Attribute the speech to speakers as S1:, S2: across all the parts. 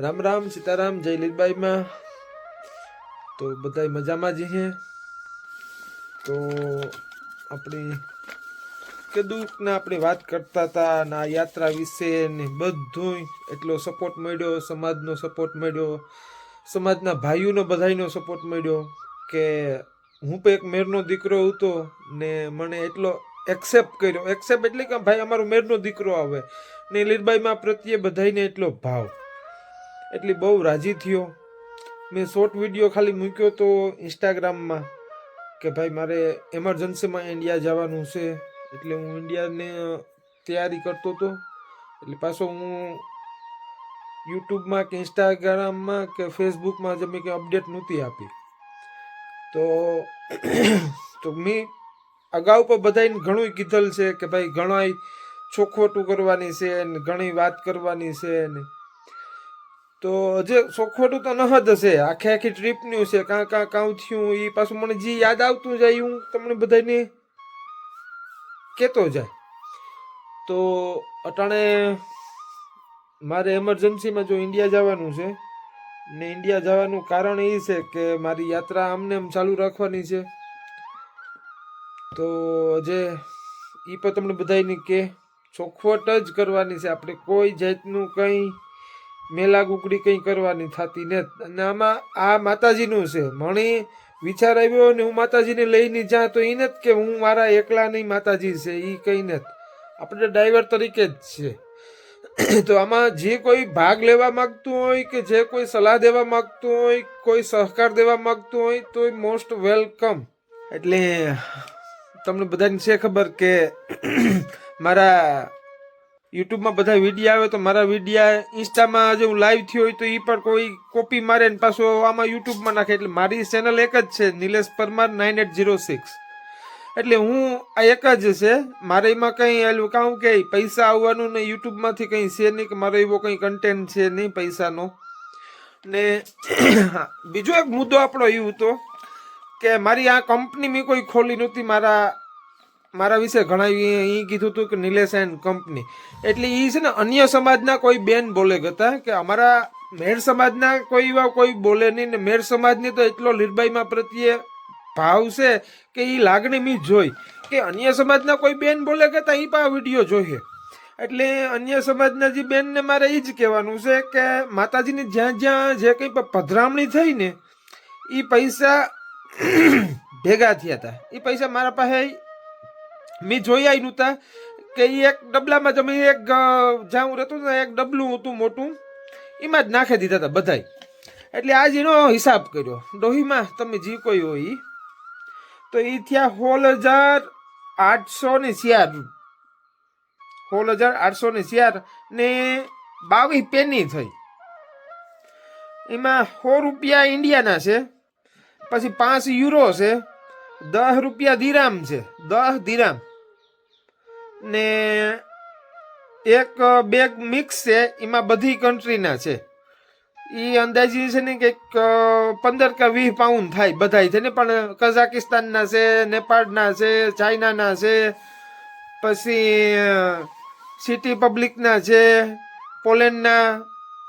S1: રામ રામ, સીતારામ, જય લીલબાઈમાં તો બધા મજામાં જ છે. તો આપણી કીધું ને આપણે વાત કરતા હતા ને આ યાત્રા વિશે ને બધું એટલો સપોર્ટ મળ્યો, સમાજનો સપોર્ટ મળ્યો, સમાજના ભાઈઓનો, બધાયનો સપોર્ટ મળ્યો કે હું પણ એક મેરનો દીકરો હતો ને મને એટલો એક્સેપ્ટ કર્યો. એક્સેપ્ટ એટલે કે ભાઈ, અમારો મેરનો દીકરો આવે. ને લીલબાઈમાં પ્રત્યે બધાયને એટલો ભાવ. એટલે બહુ રાજી થયો. મેં શોર્ટ વીડિયો ખાલી મૂક્યો તો ઇન્સ્ટાગ્રામમાં કે ભાઈ મારે એમરજન્સીમાં ઇન્ડિયા જવાનું છે. એટલે હું ઇન્ડિયાને તૈયારી કરતો હતો. એટલે પાછો હું યુટ્યુબમાં કે ઇન્સ્ટાગ્રામમાં કે ફેસબુકમાં જે મેં કંઈ અપડેટ નહોતી આપી. તો તો મેં અગાઉ પણ બધાને ઘણું કીધેલ છે કે ભાઈ ઘણાય ચોખવટું કરવાની છે ને ઘણી વાત કરવાની છે ને તો હજે ચોખવટું તો ન જ હશે. આખે આખી ટ્રીપનું છે. કાં કાં કાં થયું એ પાછું મને જે યાદ આવતું જાય, હું તમને બધાને કહેતો જાય. તો અટાણે મારે એમરજન્સીમાં જો ઇન્ડિયા જવાનું છે, ને ઇન્ડિયા જવાનું કારણ એ છે કે મારી યાત્રા આમને આમ ચાલુ રાખવાની છે. તો જે એ પણ તમને બધાને કે, ચોખવટ જ કરવાની છે. આપણે કોઈ જાતનું કંઈ મેલા ગુકડી કંઈ કરવાની થતી ને અને આમાં આ માતાજીનું છે. મણી વિચાર આવ્યો ને હું માતાજીને લઈને જા તો એને જ કે હું મારા એકલા નહીં માતાજી છે એ કંઈ ને આપણે ડ્રાઈવર તરીકે જ છે. તો આમાં જે કોઈ ભાગ લેવા માંગતું હોય કે જે કોઈ સલાહ દેવા માંગતું હોય, કોઈ સહકાર દેવા માંગતું હોય તો મોસ્ટ વેલકમ એટલે તમને બધાને છે ખબર કે મારા યુટ્યુબમાં બધા વિડીયા આવે તો મારા વિડીયા ઇન્સ્ટામાં જે હું લાઈવ થયો હોય તો એ પણ કોઈ કોપી મારે ને પાછો આમાં યુટ્યુબમાં નાખે. એટલે મારી ચેનલ એક જ છે, Nilesh Parmar nine eight zero six એટલે હું આ એક જ છે. મારે એમાં કંઈ એલું કાં કે પૈસા આવવાનું ને યુટ્યુબમાંથી કંઈ છે નહીં કે મારો એવો કંઈ કન્ટેન્ટ છે નહીં પૈસાનો. ને બીજો એક મુદ્દો આપણો એવું હતો કે મારી આ કંપની મેં કોઈ ખોલી નહોતી, મારા મારા વિશે ઘણા એ કીધું હતું કે નિલેશ એન્ડ કંપની. એટલે એ છે ને અન્ય સમાજના કોઈ બેન બોલે હતા કે અમારા મેર સમાજના કોઈ એવા કોઈ બોલે નહીં ને મેર સમાજની તો એટલો લીરબાઈમાં પ્રત્યે ભાવ છે કે એ લાગણી મી જોઈ. કે અન્ય સમાજના કોઈ બેન બોલે કે એ પણ આ વીડિયો જોઈએ એટલે અન્ય સમાજના જે બેનને મારે એ જ કહેવાનું છે કે માતાજીની જ્યાં જ્યાં જે કંઈ પધરામણી થઈ ને એ પૈસા ભેગા થયા હતા. એ પૈસા મારા પાસે મેં જોઈ આવી નહોતા કે એ એક ડબલામાં તમે એક જ્યાં હું રહેતો ને, એક ડબલું હતું મોટું, એમાં જ નાખી દીધા હતા બધાય. એટલે આજ એનો હિસાબ કર્યો. ડોહીમાં તમે જે કોઈ હોય. તો એ થયા સોળ હજાર આઠસો ને શિયાર. સોળ હજાર આઠસો ને શિયાર ને બાવીસ પેની થઈ. એમાં સો રૂપિયા ઇન્ડિયાના છે, પછી પાંચ યુરો છે, દસ રૂપિયા દિરામ છે, દસ દિરામ ને એક બેગ મિક્સ છે, એમાં બધી કન્ટ્રીના છે. એ અંદાજી છે ને કંઈક પંદર કે વીસ પાઉન્ડ થાય બધાય છે ને, પણ કઝાકિસ્તાનના છે, નેપાળના છે, ચાઇનાના છે, પછી સિટી પબ્લિકના છે, પોલેન્ડના,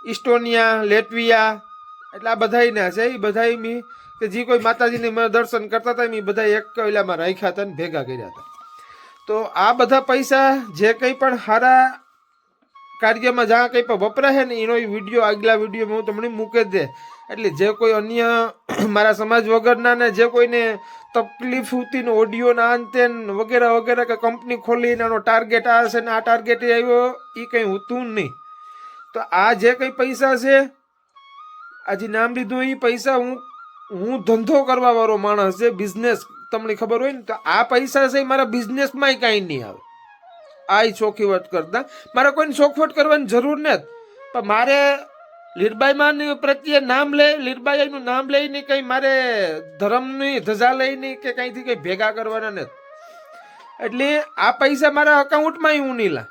S1: ઇસ્ટોનિયા, લેટવિયા, એટલે આ બધાયના છે. એ બધાય મી, કે જે કોઈ માતાજીને દર્શન કરતા હતા એ બધા એક કવિલામાં રાખ્યા હતા ને ભેગા કર્યા હતા. તો આ બધા પૈસા જે કંઈ પણ સારા કાર્યમાં જ્યાં કંઈ પણ વપરાશે ને, એનો વીડિયો, આગલા વિડીયોમાં હું તમને મૂકે દે. એટલે જે કોઈ અન્ય મારા સમાજ વગરના ને, જે કોઈને તકલીફ હતી ને ઓડિયોના અંતે વગેરે વગેરે કે કંપની ખોલીને એનો ટાર્ગેટ આ હશે ને, આ ટાર્ગેટ આવ્યો એ કંઈ હોતું નહીં. તો આ જે કંઈ પૈસા છે, આજે નામ લીધું એ પૈસા હું હું ધંધો કરવાવાળો માણસ છે બિઝનેસ તમને ખબર હોય ને, તો આ પૈસા છે મારા બિઝનેસમાંય કાંઈ નહીં આવે. આ ચોખીવટ કરતા. મારે કોઈને ચોખવટ કરવાની જરૂર નથી. પણ મારે લીરબાઈમાં પ્રત્યે નામ લે, લીરબાઈનું નામ લઈને કંઈ મારે ધર્મની ધજા લઈને કે કંઈથી કંઈ ભેગા કરવાના નથી. એટલે આ પૈસા મારા અકાઉન્ટમાં હું નહીં લા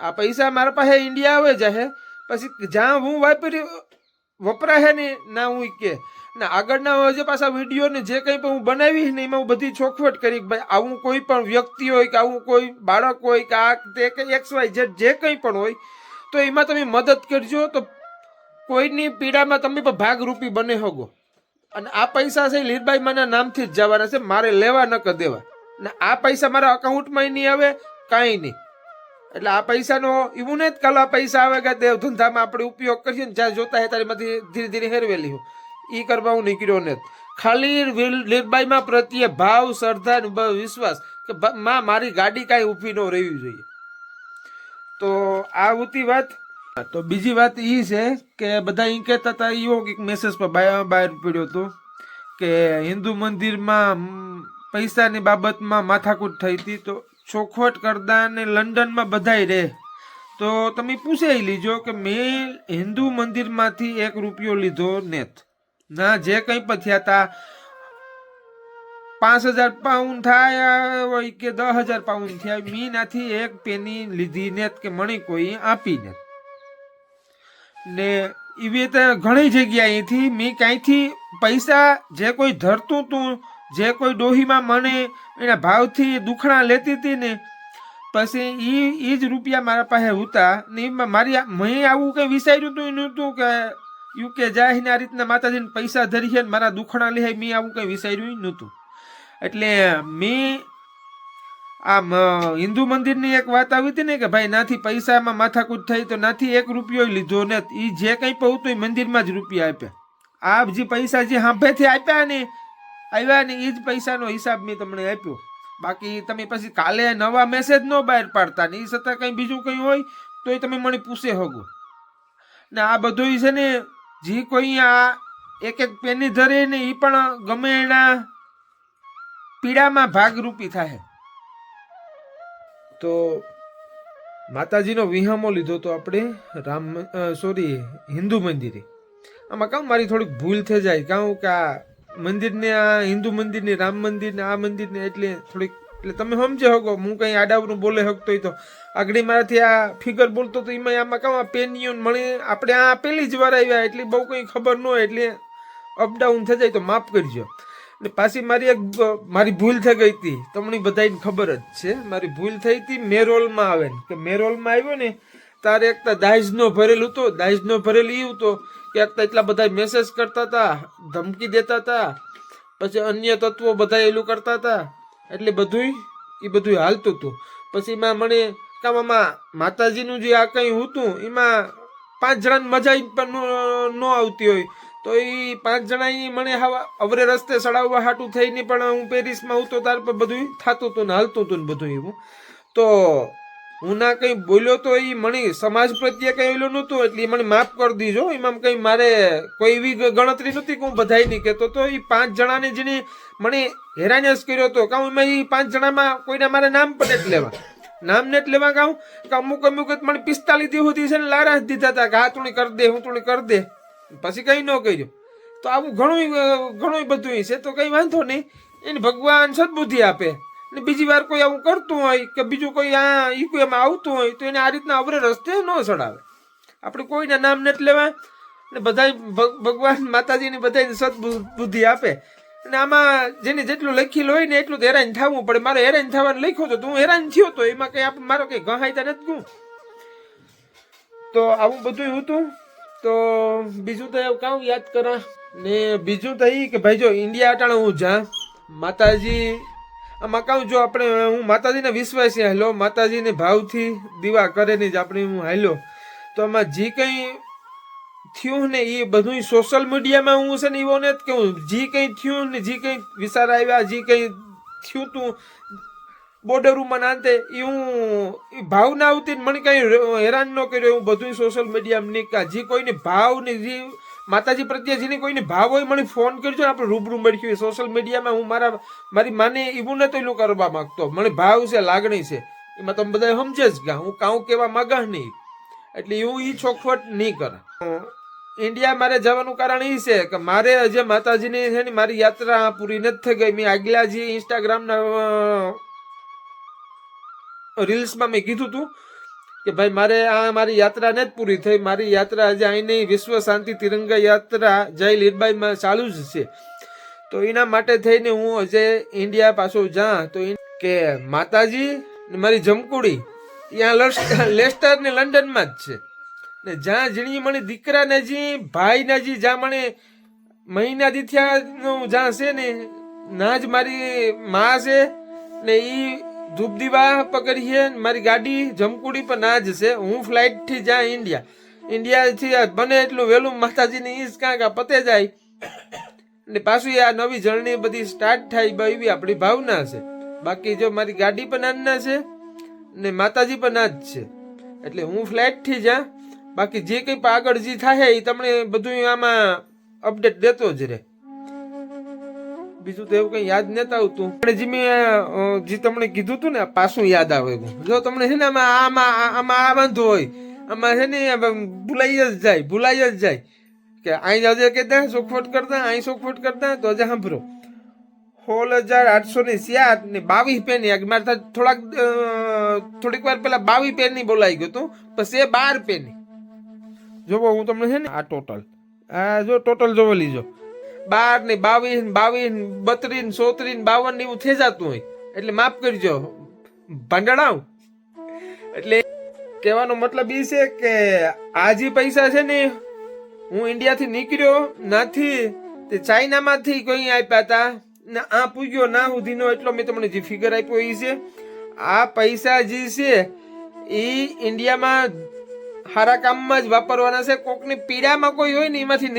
S1: આ પૈસા મારા પાસે ઇન્ડિયા આવે જાય પછી જ્યાં હું વાપરી વપરાશે ને ના હું કે. ને, આગળના જે પાછા વીડિયો ને જે કંઈ પણ હું બનાવી ને એમાં હું બધી ચોખવટ કરી ભાઈ આવું કોઈ પણ વ્યક્તિ હોય કે આવું કોઈ બાળક હોય કે આ તે કે એક્સ વાય ઝેડ જે કંઈ પણ હોય, તો એમાં તમે મદદ કરજો. તો કોઈની પીડામાં તમે પણ ભાગરૂપી બને હોગો અને આ પૈસા છે લીરબાઈ માના નામથી જ જવાના છે. મારે લેવા ન કર દેવા. ને આ પૈસા મારા અકાઉન્ટમાં નહીં આવે, કાંઈ નહીં. એટલે આ પૈસાનો, એવું નહીં કાલ પૈસા આવે કે દેવ ધંધામાં આપણે ઉપયોગ કરીએ ને જ્યાં જોતા હે તારીમાંથી ધીરે ધીરે હેરવેલી હું. એ કરવા હું નીકળ્યો ને. ખાલી નિર્ભયમાં પ્રત્યે ભાવ, શ્રદ્ધા વિશ્વાસ કે માં મારી ગાડી કાંઈ ઊભી ન રહેવી જોઈએ. તો આ હતી વાત. તો બીજી વાત એ છે કે બધા એ કહેતા હતા એવો કંઈક મેસેજ પર બહાર પડ્યો હતો કે હિન્દુ મંદિરમાં પૈસાની બાબતમાં માથાકૂટ થઈ હતી તો ચોખવટ કરતા ને લંડનમાં બધાય રહે તો તમે પૂછાઈ લીજો કે મેં હિન્દુ મંદિરમાંથી એક રૂપિયો લીધો નેત. ના, જે કંઈ પણ થયા હતા. પાંચ હજાર પાઉન્ડ થાય હોય કે દસ હજાર પાઉન્ડ થયા મી નાથી એક પેની લીધી ને કે મણી કોઈ આપી ને એવી રીતે ઘણી જગ્યાએથી મેં ક્યાંયથી પૈસા જે કોઈ ધરતું તું, જે કોઈ ડોહીમાં મને એના ભાવથી દુખણા લેતી હતી ને, પછી એ એ જ રૂપિયા મારા પાસે હતા ને એમાં મારી મેં આવું કંઈ વિચાર્યું હતું નહોતું કે યુકે જાય ને આ રીતના માતાજીને પૈસા ધરી છે મારા દુખણા લે મેં આવું કંઈ વિચાર્યું નહોતું. એટલે મેં આમ હિન્દુ મંદિરની એક વાત આવી હતી ને કે ભાઈ નાથી પૈસામાં માથાકૂટ થઈ તો નાથી એક રૂપિયો લીધો ને એ જે કંઈ પહોં તો એ મંદિરમાં જ રૂપિયા આપ્યા. આ જે પૈસા જે હાંભેથી આપ્યા ને આવ્યા ને એ જ પૈસાનો હિસાબ મેં તમને આપ્યો. બાકી તમે પછી કાલે નવા મેસેજ ન બહાર પાડતા ને એ છતાં કંઈ બીજું કંઈ હોય તો એ તમે મને પૂછે હગો. ને આ બધું છે ને જે કોઈ આ એક એક પેની ધરે ને એ પણ ગમે એના પીડામાં ભાગરૂપી થાય તો માતાજીનો વિહામો લીધો તો આપણે રામ સોરી, હિન્દુ મંદિરે. આમાં કામ મારી થોડીક ભૂલ થઈ જાય. કાં કે આ મંદિરને આ હિન્દુ મંદિરને રામ મંદિરને આ મંદિરને એટલે થોડીક એટલે તમે સમજે હકો હું કંઈ આડાવરું બોલે શકતો તો. આગળી મારાથી આ ફિગર બોલતો તો એમાં આમાં કામ પેન યુન મળી, આપણે આ પહેલી જ વાર આવ્યા, એટલી બહુ કંઈ ખબર ન હોય, એટલે અપડાઉન થઈ જાય તો માફ કરજો. ને પાછી મારી એક મારી ભૂલ થઈ ગઈ હતી. તમને બધાને ખબર જ છે, મારી ભૂલ થઈ હતી મેરોલમાં આવે ને. કે મેરોલમાં આવ્યો ને, તારે એક દાહેજનો ભરેલું હતો દાહેજનો ભરેલું એવું તો, કે એકતા એટલા બધા મેસેજ કરતા હતા, ધમકી દેતા હતા, પછી અન્ય તત્વો બધા એલું કરતા હતા. એટલે બધુંય એ બધું હાલતું હતું પછી એમાં મને કામમાં માતાજીનું જે આ કંઈ હતું, એમાં પાંચ જણાની મજા પણ ન- આવતી હોય. તો એ પાંચ જણા મને અવરે રસ્તે સડાવવા હાટું થઈને પણ હું પેરિસમાં હું તો તાર પર બધું થતું હતું ને હાલતું હતું ને બધું એવું. તો હું ના કંઈ બોલ્યો તો એ મને સમાજ પ્રત્યે કંઈ ઓલું નહોતું, એટલે મને માફ કરી દીજો. એમાં કંઈ મારે કોઈ એવી ગણતરી નહોતી કે હું બધાય નહીં કહેતો તો. એ પાંચ જણાને જેને મને હેરાન કર્યો હતો. કાં એમાં એ પાંચ જણામાં કોઈના મારે નામ પણ જ લેવા. નામ ને જ લેવા ગાઉં કે અમુક અમુક મને પિસ્તાલીસ દિવસ સુધી છે ને લારા દીધા હતા કે હા, તું કરી દે, હું તું કરી દે. પછી કઈ ન કર્યું. તો આવું ઘણું ઘણું બધું છે, તો કઈ વાંધો નહીં. એને ભગવાન સદબુદ્ધિ આપે. ને બીજી વાર કોઈ આવું કરતું હોય કે બીજું કોઈ આ એમાં આવતું હોય, તો એને આ રીતના અવરે રસ્તે ન ચડાવે. આપણે કોઈના નામ નથી લેવા ને બધા ભગવાન માતાજીને બધાને સદબુદ્ધિ આપે. અને આમાં જેને જેટલું લખેલું હોય ને એટલું તો હેરાન થવું પડે. મારે હેરાન થવાનું લખ્યો તો હું હેરાન થયો તો એમાં કંઈ આપણે મારો કંઈ ગહાયતા નથી ગયું તો આવું બધું હતું. તો બીજું તો એવું કામ યાદ કરા. ને બીજું તો એ કે ભાઈ જો, ઇન્ડિયા અટાણે હું જા. માતાજી આમાં કહું જો આપણે, હું માતાજીને વિશ્વાસી હાલો માતાજીને ભાવથી દીવા કરે ને જ આપણે હું હેલો તો આમાં જે કંઈ થયું ને એ બધું સોશિયલ મીડિયામાં હું છે ને એવોને જ કહું. જે કંઈ થયું ને જે કંઈ વિચાર આવ્યા, જે કંઈ થયું તું બોર્ડરમાં નાંતે એ હું ભાવના આવતી મને કંઈ હેરાન ન કર્યો હું બધું સોશિયલ મીડિયામાં નીકળ્યા. જે કોઈને ભાવ ને જે માતાજી પ્રત્યે જેને કોઈને ભાવ હોય મને ફોન કરજો આપણે રૂબરૂ મળ્યું સોશિયલ મીડિયામાં હું મારા મારી માને એવું નથી એલું કરવા માગતો. મને ભાવ છે, લાગણી છે. એમાં તમે બધા સમજે જ ગયા. હું કાઉ કહેવા માંગા નહીં. એટલે હું એ ચોખવટ નહીં કરે. ઇન્ડિયા મારે જવાનું કારણ એ છે કે મારે જે માતાજીની છે ને મારી યાત્રા પૂરી નથી થઈ ગઈ. મેં આગલા જે ઇન્સ્ટાગ્રામના રીલ્સમાં મેં કીધું હતું કે ભાઈ, મારે આ મારી યાત્રા ને જ પૂરી થઈ. મારી યાત્રા હજી અહીંની વિશ્વ શાંતિ તિરંગા યાત્રા જય લીરબાઈમાં ચાલુ જ છે. તો એના માટે થઈને હું હજે ઇન્ડિયા પાછો જા. તો કે માતાજી, મારી જમકુડી ત્યાં લેસ્ટર ને લંડનમાં જ છે. ને જ્યાં જીણી મળી દીકરા જી, ભાઈ જી, જ્યાં મને મહિના દીથિયાનું જ્યાં છે ને, ના જ મારી મા છે. ને ઈ ધૂપ દીવા પકડી છે મારી ગાડી જમકુડી પર ના જ છે હું ફ્લાઇટથી જ્યાં ઇન્ડિયા ઇન્ડિયાથી બને એટલું વહેલું માતાજીની ઈજ કાં કાં પતે જાય. ને પાછું આ નવી જર્ની બધી સ્ટાર્ટ થાય એવી આપણી ભાવના છે. બાકી જો મારી ગાડી પણ આજના છે ને માતાજી પણ ના જ છે. એટલે હું ફ્લાઇટથી જ્યાં બાકી જે કંઈ આગળ જે થાય એ તમને બધું આમાં અપડેટ દેતો જ રહે. બીજું તો એવું કઈ યાદ નતા આવતું. પણ જે મેં જે તમને કીધું હતું ને પાછું યાદ આવે જો તમને છે ને આમાં આમાં આમાં આ વાંધો હોય, આમાં છે ને ભૂલાઈ જ જાય, ભૂલાઈ જ જાય. કે અહીં આજે કહેતા ચોખવટ કરતા અહીં ચોખવટ કરતા તો હજે સાંભળો. સોળ હજાર આઠસો ને સિયાત ને બાવીસ પેન મારે થોડાક થોડીક વાર પહેલાં બાવીસ પેન બોલાઈ ગયું હતું, પછી એ બાર પેન. જોવો, હું તમને છે ને, આ ટોટલ આ જો ટોટલ જોવો લીજો. બાર ને બાવીસ બાવીસ બત્રીસ ને ચોત્રીસ બાવન ને એવું થઈ જતું હોય. એટલે માફ કરજો. ભંડણાવ. એટલે કહેવાનો મતલબ એ છે કે આ જે પૈસા છે ને, હું ઇન્ડિયાથી નીકળ્યો નથી, તે ચાઇનામાંથી કોઈ આપ્યા હતા ને આ પૂગ્યો ના સુધીનો, એટલો મેં તમને જે ફિગર આપ્યો એ છે. આ પૈસા જે છે એ ઇન્ડિયામાં સારા કામમાં જ વાપરવાના છે. કોકની પીડામાં કોઈ હોય ને એમાંથી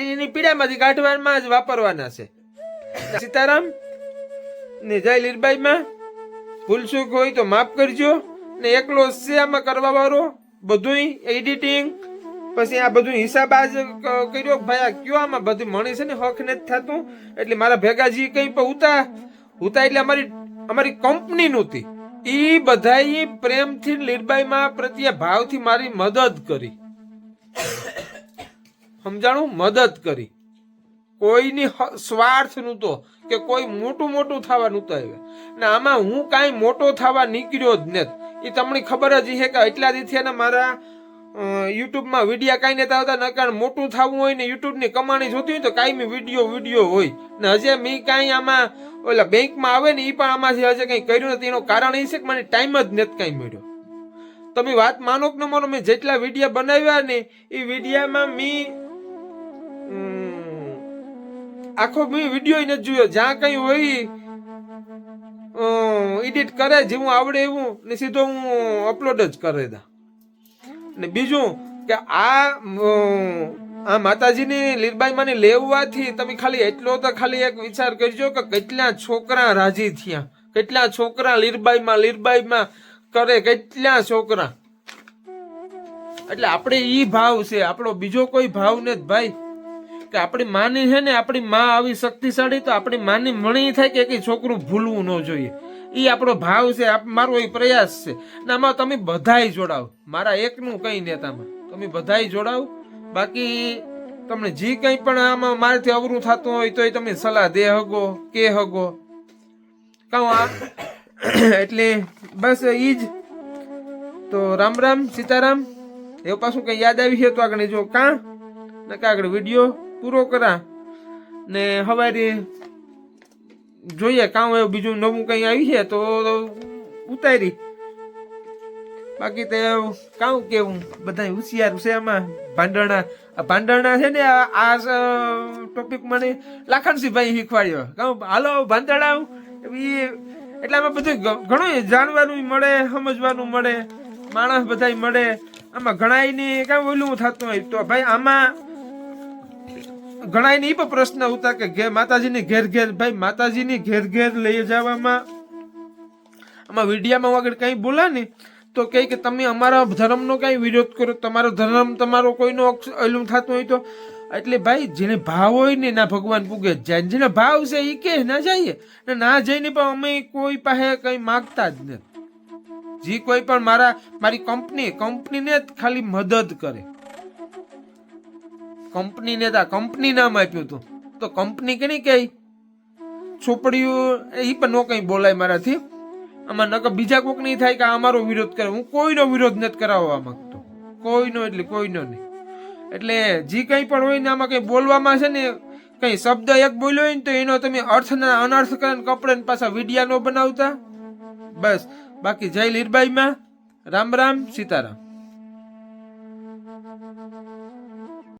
S1: એની પીડામાંથી કાઢવામાં જ વાપરવાના છે. સીતારામ ને જય લીરબાઈમાં ભૂલચૂક હોય તો માફ કરજો. ને એકલો છે આમાં કરવા વાળો, બધુંય એડિટિંગ, પછી આ બધું હિસાબ આજ કર્યો ભાઈ આ કયો આમાં બધું મણી છે ને હક નથી થતું. એટલે મારા ભેગા જે કંઈ પણ ઉતા ઉતા એટલે અમારી અમારી કંપની નહોતી. ઈ બધાએ પ્રેમથી લીરબાઈમાં પ્રત્યે ભાવથી મારી મદદ કરી. સમજાણું? મદદ કરી. કોઈની સ્વાર્થનું તો કે કોઈ મોટું મોટું થવાનું તો આવ્યા. ને આમાં હું કાંઈ મોટો થવા નીકળ્યો જ નથી. એ તમને ખબર જ છે કે એટલા દીથી ને મારા યુટ્યુબમાં વિડીયા કાંઈ નથી આવતા. નકાર મોટું થવું હોય ને યુટ્યુબની કમાણી જોતી હોય તો કાંઈ વીડિયો વીડિયો હોય. ને હજે મેં કાંઈ આમાં ઓલા બેંકમાં આવે ને એ પણ આમાંથી હજે કંઈ કર્યું નથી. એનું કારણ એ છે કે મને ટાઈમ જ નથી કાંઈ મળ્યો. તમે વાત માનો કે ન માનો, મેં જેટલા વિડીયા બનાવ્યા ને એ વિડીયામાં મેં આખો મેં વીડિયો નથી જોયો. જ્યાં કંઈ હોય એડિટ કરે જેવું આવડે એવું ને સીધો હું અપલોડ જ કરે દા. ને બીજું કે આ આ માતાજીની લીલબાઈમાંની લેવાથી તમે ખાલી એટલો તો ખાલી એક વિચાર કરજો કે કેટલા છોકરા રાજી થયા. કેટલા છોકરા લીરબાઈમાં લીરબાઈમાં કરે કેટલા છોકરા. એટલે આપણે ઈ ભાવ છે, આપણો બીજો કોઈ ભાવ નથી ભાઈ. કે આપણી માની છે ને, આપણી માં આવી શક્તિશાળી તો આપણી માની મણી થાય કે કઈ છોકરું ભૂલવું ન જોઈએ. ઈ આપણો ભાવ છે મારો એ પ્રયાસ છે. ને આમાં તમે બધાય જોડાવ. મારા એકનું કઈ નેતામાં. તમે બધાય જોડાવ. બાકી તમને જે કંઈ પણ આમાં મારાથી અવરું થતું હોય તો એ તમે સલાહ દે હગો, કે હગો. કહું આ? એટલે બસ ઈ જ. તો રામ રામ, સીતારામ. એવું પાછું કઈ યાદ આવી છે તો આગળ જો કાં? ને આગળ વીડિયો પૂરો કરા. ને હવારે જોઈએ કાં એવું બીજું નવું કંઈ આવી છે તો ઉતારી. બાકી તે કાઉ કેવું? બધા હોશિયાર છે આમાં. ભાંડરણા ભાંડણા છે ને આ ટોપિક મને લાખણસિંહભાઈ શીખવાડ્યો. કહું હાલો ભાંડરણા એ એટલે આમાં બધું ઘણું જાણવાનું મળે, સમજવાનું મળે, માણસ બધાય મળે. આમાં ઘણાયની કાંઈ ઓલું થતું હોય તો ભાઈ આમાં ઘણાયને એ પણ પ્રશ્ન ઉતા કે માતાજીની ઘેર ઘેર ભાઈ માતાજીની ઘેર ઘેર લઈ જવામાં. આમાં વિડીયામાં વગર કંઈ બોલા ને તો કહે કે તમે અમારા ધર્મનો કાંઈ વિરોધ કરો? તમારો ધર્મ તમારો કોઈનો ઓલું થતું હોય તો? એટલે ભાઈ, જેને ભાવ હોય ને ના ભગવાન પૂગે. જાય જેને ભાવ છે એ કે, ના જઈએ ને ના જઈને પણ અમે કોઈ પાસે કંઈ માગતા જ નથી. જે કોઈ પણ મારા મારી કંપની કંપનીને જ ખાલી મદદ કરે. કંપનીને તો કંપની નામ આપ્યું હતું. તો કંપની કે નહીં કહે છોપડીઓ એ પણ ન કંઈ બોલાય મારાથી. આમાં નકર બીજા કોક નહીં થાય કે અમારો વિરોધ કરે. હું કોઈનો વિરોધ નથી કરાવવા માંગતો. કોઈનો એટલે કોઈનો નહીં. એટલે જે કંઈ પણ હોય ને આમાં કંઈ બોલવામાં છે ને, કંઈ શબ્દ એક બોલ્યો હોય ને તો એનો તમે અર્થના અનર્થ કરીને કપડે ને પાછા વિડિયા ન બનાવતા. બસ. બાકી જય લીરબાઈમાં. રામ રામ, સીતારામ.